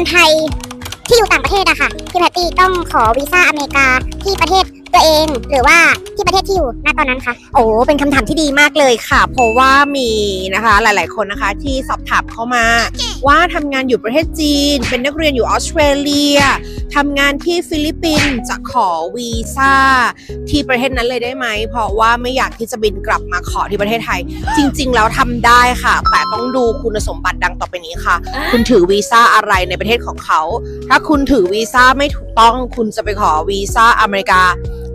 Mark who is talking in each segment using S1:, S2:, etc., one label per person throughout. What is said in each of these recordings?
S1: คนไทยที่อยู่ต่างประเทศอะค่ะพี่แพตตี้ต้องขอวีซ่าอเมริกาที่ประเทศ ตัวเองหรือว่าที่ประเทศที่อยู่ณตอนนั้นคะ
S2: โอ้เป็นคำถามที่ดีมากเลยค่ะ เพราะว่ามีนะคะหลาย ๆ คนนะคะที่สอบถามเข้ามา ว่าทำงานอยู่ประเทศจีน เป็นนักเรียนอยู่ออสเตรเลียทำงานที่ฟิลิปปินส์จะขอวีซ่าที่ประเทศนั้นเลยได้ไหม เพราะว่าไม่อยากที่จะบินกลับมาขอที่ประเทศไทย จริง ๆ แล้วทำได้ค่ะ แต่ต้องดูคุณสมบัติดังต่อไปนี้ค่ะ คุณถือวีซ่าอะไรในประเทศของเขา ถ้าคุณถือวีซ่าไม่ถูกต้องคุณจะไปขอวีซ่าอเมริกา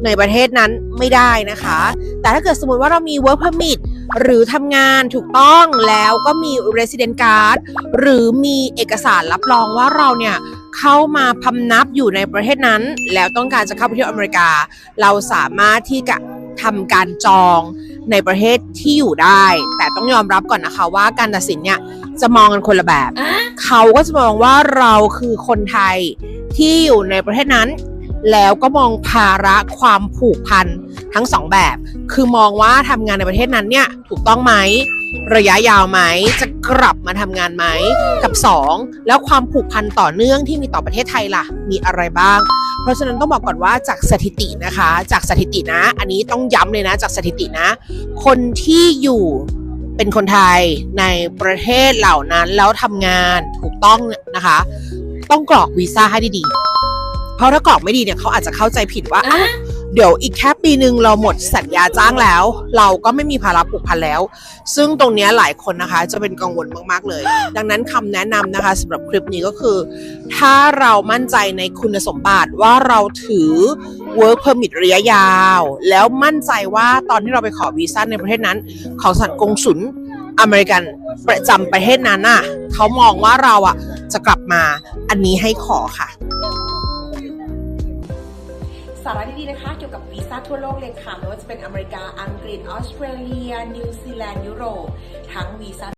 S2: ในประเทศนั้นไม่ได้นะคะ แต่ถ้าเกิดสมมติว่าเรามี work permit หรือทำงานถูกต้องแล้วก็มี resident card หรือมีเอกสารรับรองว่าเราเนี่ยเข้ามาพำนับอยู่ในประเทศนั้น แล้วต้องการจะเข้าไปเที่ยวอเมริกา เราสามารถที่จะทำการจองในประเทศที่อยู่ได้ แต่ต้องยอมรับก่อนนะคะว่าการตัดสินเนี่ยจะมองกันคนละแบบ เขาก็จะมองว่าเราคือคนไทยที่อยู่ในประเทศนั้น แล้วก็มองภาระความผูกพันทั้งสองแบบ คือมองว่าทำงานในประเทศนั้นเนี่ยถูกต้องไหมระยะยาวไหมจะกลับมาทำงานไหมกับ 2 แล้วความผูกพันต่อเนื่องที่มีต่อประเทศไทยล่ะ มีอะไรบ้าง เพราะฉะนั้นต้องบอกก่อนว่าจากสถิตินะคะ จากสถิตินะ อันนี้ต้องย้ำเลยนะ จากสถิตินะ คนที่อยู่เป็นคนไทยในประเทศเหล่านั้นแล้วทำงานถูกต้องนะคะ ต้องกรอกวีซ่าให้ดีๆ เพราะถ้ากรอกไม่ดีเนี่ยเขาอาจจะเข้าใจผิดว่าอ้าวเดี๋ยวอีกแค่ปีหนึ่งเราหมดสัญญาจ้างแล้ว เราก็ไม่มีภาระผูกพันแล้ว ซึ่งตรงเนี้ยหลายคนนะคะ จะเป็นกังวลมากๆเลย ดังนั้นคำแนะนำนะคะสำหรับคลิปนี้ก็คือ ถ้าเรามั่นใจในคุณสมบัติว่าเราถือ work permit ระยะยาว แล้วมั่นใจว่าตอนที่เราไปขอวีซ่าในประเทศนั้น ของสถานกงสุลอเมริกันประจำประเทศนั้นน่ะเขามองว่าเราอะจะกลับมาอันนี้ให้ขอค่ะ
S3: สาระดีๆนะคะ เกี่ยวกับวีซ่าทั่วโลกเลยค่ะไม่ว่าจะเป็นอเมริกา อังกฤษ ออสเตรเลีย นิวซีแลนด์ ยุโรป ทั้งวีซ่า